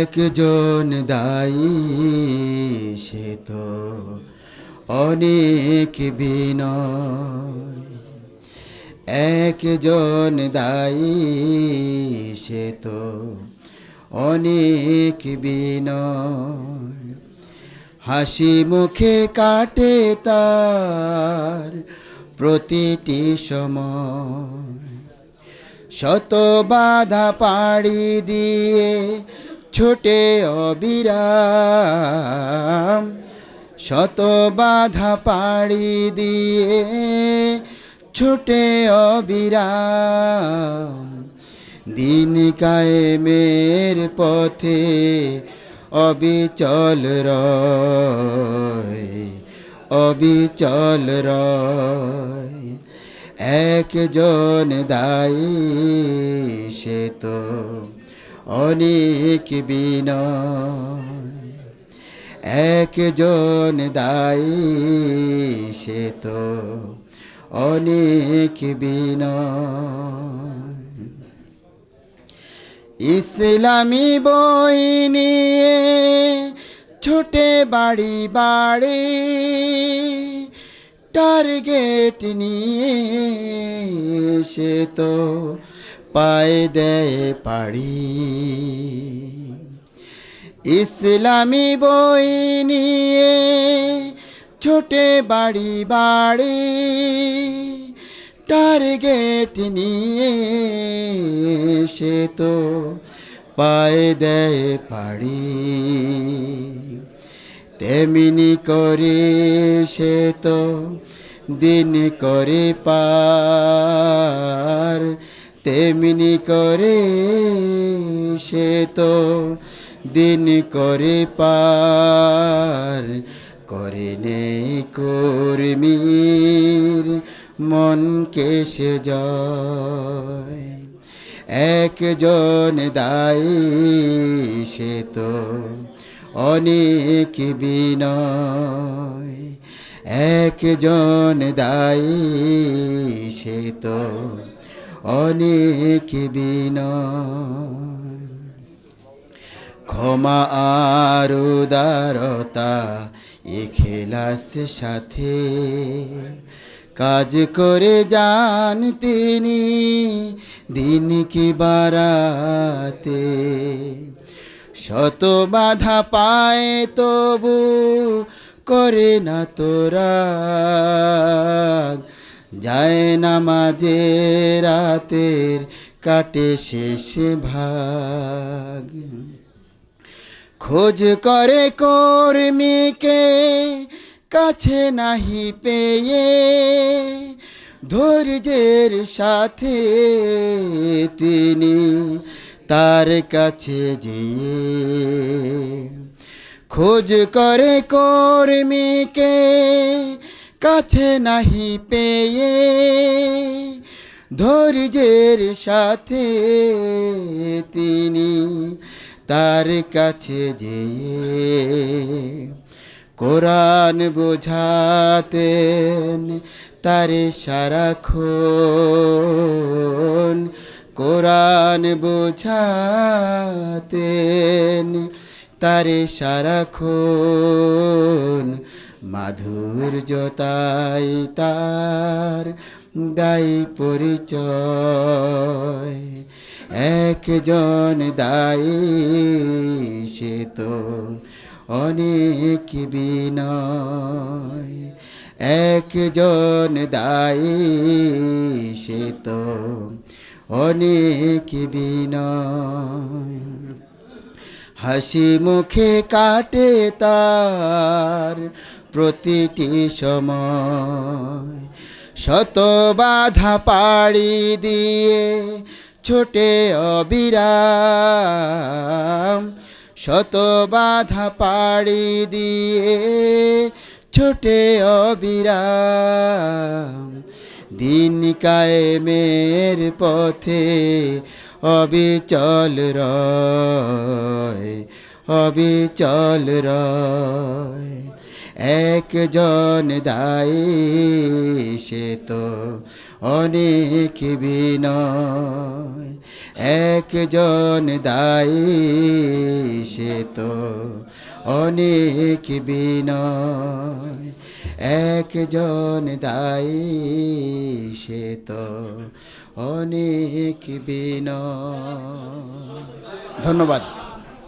একজন দায়ী সে তো অনেক বিনয়। একজন দায়ী সে তো অনেক বিনয়। হাসি মুখে কাটে তার প্রতিটি সময়। শত বাধা পাড়ি দিয়ে ছোটে অবিরাম, শত বাধা পাড়ি দিয়ে ছোটে অবিরাম। দিন কায়েমের পথে অবিচল রয় অবিচল রয়। একজন দায়ী সে তো অনেক একজন দায়ী সে তো অনেক বিনয়। ইসলামী বই নিয়ে ছোটে বাড়ি বাড়ি টার্গেট নিয়ে সে তো পায়ে দেয় পাড়ি। ইসলামী বই নিয়ে ছোটে বাড়ি বাড়ি টার্গেট নিয়ে সে তো পায়ে দেয় পাড়ি। তেমনি করে সে তো দিন করে পার। তেমনি করে সে তো দিন করে পার করে নেই কর্মীর মনকে সে জয়। একজন দায়ী সে তো অনেক বিনয়। একজন দায়ী সে তো অনেক ক্ষমা আর উদারতা এখেলাস সাথে। কাজ করে যান তিনি দিন কি বারাতে। শত বাধা পায় তবু করে না তোরা যায় না মাঝে রাতের কাটে শেষ ভাগ। খোঁজ করে কর্মীকে কাছে নাহি পেয়ে ধৈর্যের সাথে তিনি তার কাছে গিয়ে খোঁজ করে কর্মীকে কাছে নাহি পেয়ে ধৈর্যের সাথে তিনি তার কাছে যেয়ে কোরআন বোঝাতেন তারে সারাক্ষণ কোরআন বোঝাতেন তারে সারাক্ষণ মাধুর্যতাই তার দায়ী পরিচয়। একজন দায়ী, সে তো অনেক বিনয়। একজন দায়ী, সে তো অনেক বিনয়। হাসি মুখে কাটে তার প্রতিটি সময়। শত বাধা পাড়ি দিয়ে ছোটে অবিরাম। শত বাধা পাড়ি দিয়ে ছোটে অবিরাম। দিন কায়েমের পথে অবিচল রয় অবিচল রয় একজন দায়ী সে তো অনেক বিনয় একজন দায়ী অনেক বিনয় একজন দায়ী সে তো অনেক বিনয়। ধন্যবাদ।